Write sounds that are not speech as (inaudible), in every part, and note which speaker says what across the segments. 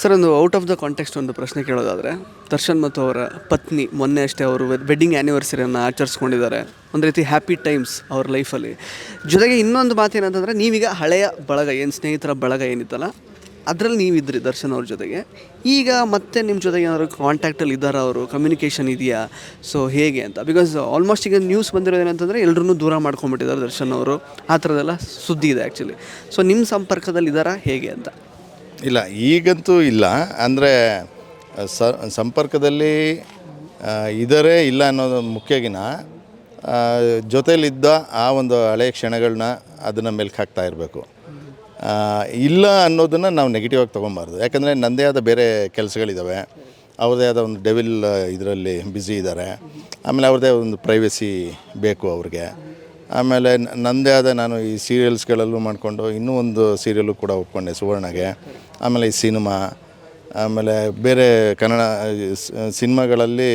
Speaker 1: Sir, ಒಂದು out of the context ಒಂದು ಪ್ರಶ್ನೆ ಕೇಳೋದಾದರೆ, ದರ್ಶನ್ ಮತ್ತು ಅವರ ಪತ್ನಿ ಮೊನ್ನೆ ಅಷ್ಟೇ ಅವರು ವೆಡ್ಡಿಂಗ್ ಆ್ಯನಿವರ್ಸರಿಯನ್ನು ಆಚರಿಸ್ಕೊಂಡಿದ್ದಾರೆ. ಒಂದು ರೀತಿ ಹ್ಯಾಪಿ ಟೈಮ್ಸ್ ಅವ್ರ ಲೈಫಲ್ಲಿ ಜೊತೆಗೆ ಇನ್ನೊಂದು ಮಾತು ಏನಂತಂದರೆ, ನೀವೀಗ ಹಳೆಯ ಬಳಗ, ಏನು ಸ್ನೇಹಿತರ ಬಳಗ ಏನಿತ್ತಲ್ಲ, ಅದರಲ್ಲಿ ನೀವಿದ್ರಿ ದರ್ಶನ್ ಅವ್ರ ಜೊತೆಗೆ. ಈಗ ಮತ್ತೆ ನಿಮ್ಮ ಜೊತೆಗೆ ಏನಾದ್ರು ಕಾಂಟ್ಯಾಕ್ಟಲ್ಲಿ ಇದ್ದಾರಾ ಅವರು? ಕಮ್ಯುನಿಕೇಷನ್ ಇದೆಯಾ? ಸೊ ಹೇಗೆ ಅಂತ? ಬಿಕಾಸ್ ಆಲ್ಮೋಸ್ಟ್ ಈಗ ನ್ಯೂಸ್ ಬಂದಿರೋದು ಏನಂತಂದರೆ ಎಲ್ಲರೂ ದೂರ ಮಾಡ್ಕೊಂಡ್ಬಿಟ್ಟಿದ್ದಾರೆ ದರ್ಶನ್ ಅವರು. ಆ ಥರದೆಲ್ಲ ಸುದ್ದಿ ಇದೆ ಆ್ಯಕ್ಚುಲಿ ಸೊ ನಿಮ್ಮ ಸಂಪರ್ಕದಲ್ಲಿ ಇದ್ದಾರಾ ಹೇಗೆ ಅಂತ?
Speaker 2: ಇಲ್ಲ ಈಗಂತೂ ಇಲ್ಲ. ಅಂದರೆ ಸಂಪರ್ಕದಲ್ಲಿ ಆ, ಇಲ್ಲ ಅನ್ನೋದು ಮುಖ್ಯಗಿನ ಜೊತೆಯಲ್ಲಿದ್ದ ಆ ಒಂದು ಹಳೆಯ ಕ್ಷಣಗಳನ್ನ ಅದನ್ನು ಮೆಲ್ಕು ಹಾಕ್ತಾ ಇರಬೇಕು. ಇಲ್ಲ ಅನ್ನೋದನ್ನು ನಾವು ನೆಗೆಟಿವ್ ಆಗಿ ತೊಗೊಬಾರ್ದು. ಯಾಕಂದರೆ ನನ್ನದೇ ಆದ ಬೇರೆ ಕೆಲಸಗಳಿದ್ದಾವೆ ಅವ್ರದ್ದೇ ಆದ ಒಂದು ಡೆವಿಲ್ ಇದರಲ್ಲಿ ಬ್ಯುಸಿ ಇದ್ದಾರೆ ಆಮೇಲೆ ಅವ್ರದ್ದೇ ಒಂದು ಪ್ರೈವಸಿ ಬೇಕು ಅವ್ರಿಗೆ. ಆಮೇಲೆ ನನ್ನದೇ ಆದ ನಾನು ಈ ಸೀರಿಯಲ್ಸ್ಗಳಲ್ಲೂ ಮಾಡಿಕೊಂಡು ಇನ್ನೂ ಒಂದು ಸೀರಿಯಲ್ಲು ಕೂಡ ಒಪ್ಕೊಂಡೆ ಸುವರ್ಣಗೆ. ಆಮೇಲೆ ಈ ಸಿನಿಮಾ ಆಮೇಲೆ ಬೇರೆ ಕನ್ನಡ ಸಿನಿಮಾಗಳಲ್ಲಿ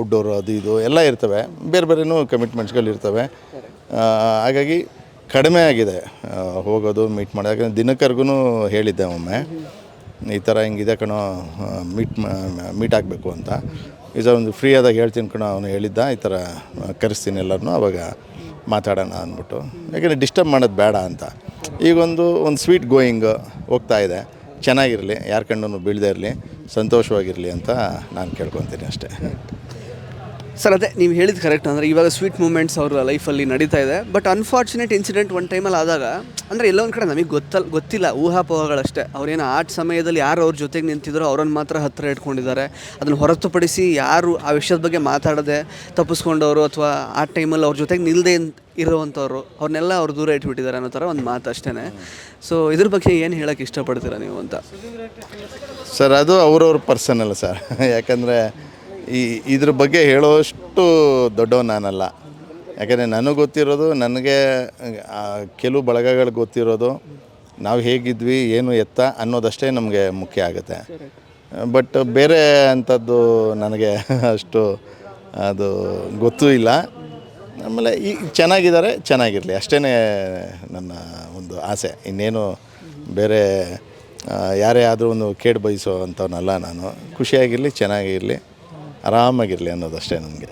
Speaker 2: ಔಟ್ಡೋರು ಅದು ಇದು ಎಲ್ಲ ಇರ್ತವೆ. ಬೇರೆ ಬೇರೆನೂ ಕಮಿಟ್ಮೆಂಟ್ಸ್ಗಳು ಇರ್ತವೆ. ಹಾಗಾಗಿ ಕಡಿಮೆ ಆಗಿದೆ. ಹೋಗೋದು ಮೀಟ್ ಮಾಡೋದು. ಯಾಕಂದರೆ ದಿನಕರ್ಗೂ ಹೇಳಿದ್ದೆ ಒಮ್ಮೆ. ಈ ಥರ ಹಿಂಗಿದೆ ಕಣೋ ಮೀಟ್ ಮೀಟ್ ಆಗಬೇಕು ಅಂತ. ಥರ ಒಂದು ಫ್ರೀ ಆದಾಗ ಹೇಳ್ತೀನಿ ಕಣೋ, ಅವನು ಹೇಳಿದ್ದ. ಈ ಥರ ಕರೆಸ್ತೀನಿ ಎಲ್ಲರನ್ನೂ ಅವಾಗ. ಮಾತಾಡೋಣ ಅಂದ್ಬಿಟ್ಟು. ಯಾಕೆಂದರೆ ಡಿಸ್ಟರ್ಬ್ ಮಾಡೋದು ಬೇಡ ಅಂತ. ಈಗೊಂದು ಒಂದು ಸ್ವೀಟ್ ಗೋಯಿಂಗ್ ಹೋಗ್ತಾ ಇದೆ. ಚೆನ್ನಾಗಿರಲಿ, ಯಾರ ಕಣ್ಣು ಬೀಳದೇ ಇರಲಿ, ಸಂತೋಷವಾಗಿರಲಿ ಅಂತ ನಾನು ಕೇಳ್ಕೊತೀನಿ ಅಷ್ಟೇ.
Speaker 1: ಸರ್, ಅದೇ ನೀವು ಹೇಳಿದ ಕರೆಕ್ಟ್ ಅಂದರೆ ಇವಾಗ ಸ್ವೀಟ್ ಮೂಮೆಂಟ್ಸ್ ಅವರ ಲೈಫಲ್ಲಿ ನಡೀತಾ ಇದೆ. ಬಟ್ ಅನ್ಫಾರ್ಚುನೇಟ್ ಇನ್ಸಿಡೆಂಟ್ ಒಂದು ಟೈಮಲ್ಲಿ ಆದಾಗ, ಅಂದರೆ ಎಲ್ಲ ಒಂದು ಕಡೆ ನಮಗೆ ಗೊತ್ತಲ್ಲ ಗೊತ್ತಿಲ್ಲ, ಊಹಾಪೋಹಗಳಷ್ಟೇ. ಅವ್ರೇನು ಆ ಸಮಯದಲ್ಲಿ ಯಾರು ಅವ್ರ ಜೊತೆಗೆ ನಿಂತಿದ್ರು ಅವ್ರನ್ನ ಮಾತ್ರ ಹತ್ತಿರ ಇಟ್ಕೊಂಡಿದ್ದಾರೆ. ಅದನ್ನು ಹೊರತುಪಡಿಸಿ ಯಾರು ಆ ವಿಷಯದ ಬಗ್ಗೆ ಮಾತಾಡದೆ ತಪ್ಪಿಸ್ಕೊಂಡವರು ಅಥವಾ ಆ ಟೈಮಲ್ಲಿ ಅವ್ರ ಜೊತೆಗೆ ನಿಲ್ಲದೆ ಇರುವಂಥವ್ರು ಅವ್ರನ್ನೆಲ್ಲ ಅವ್ರು ದೂರ ಇಟ್ಬಿಟ್ಟಿದ್ದಾರೆ ಅನ್ನೋ ಥರ ಒಂದು ಮಾತು ಅಷ್ಟೇ ಸೊ ಇದ್ರ ಬಗ್ಗೆ ಏನು ಹೇಳೋಕ್ಕೆ ಇಷ್ಟಪಡ್ತೀರಾ ನೀವು ಅಂತ?
Speaker 2: ಸರ್, ಅದು ಅವ್ರವ್ರ ಪರ್ಸನಲ್ ಸರ್. (laughs) ಯಾಕಂದರೆ ಈ ಇದ್ರ ಬಗ್ಗೆ ಹೇಳೋಷ್ಟು ದೊಡ್ಡವ ನಾನಲ್ಲ. ಯಾಕಂದರೆ ನನಗೆ ಗೊತ್ತಿರೋದು, ನನಗೆ ಕೆಲವು ಬಳಗಗಳು ಗೊತ್ತಿರೋದು, ನಾವು ಹೇಗಿದ್ವಿ, ಏನು ಎತ್ತ ಅನ್ನೋದಷ್ಟೇ ನಮಗೆ ಮುಖ್ಯ ಆಗುತ್ತೆ. ಬಟ್ ಬೇರೆ ಅಂಥದ್ದು ನನಗೆ (laughs) ಅಷ್ಟು ಅದು ಗೊತ್ತೂ ಇಲ್ಲ. ಆಮೇಲೆ ಈ ಚೆನ್ನಾಗಿದ್ದಾರೆ, ಚೆನ್ನಾಗಿರಲಿ. ಅಷ್ಟೇ ನನ್ನ ಒಂದು ಆಸೆ. ಇನ್ನೇನು ಬೇರೆ ಯಾರೇ ಆದರೂ ಒಂದು ಕೇಡು ಬಯಸೋ ಅಂಥವನ್ನಲ್ಲ ನಾನು. ಖುಷಿಯಾಗಿರಲಿ, ಚೆನ್ನಾಗಿರಲಿ. ಆರಾಮಾಗಿರಲಿ ಅನ್ನೋದಷ್ಟೇ ನನಗೆ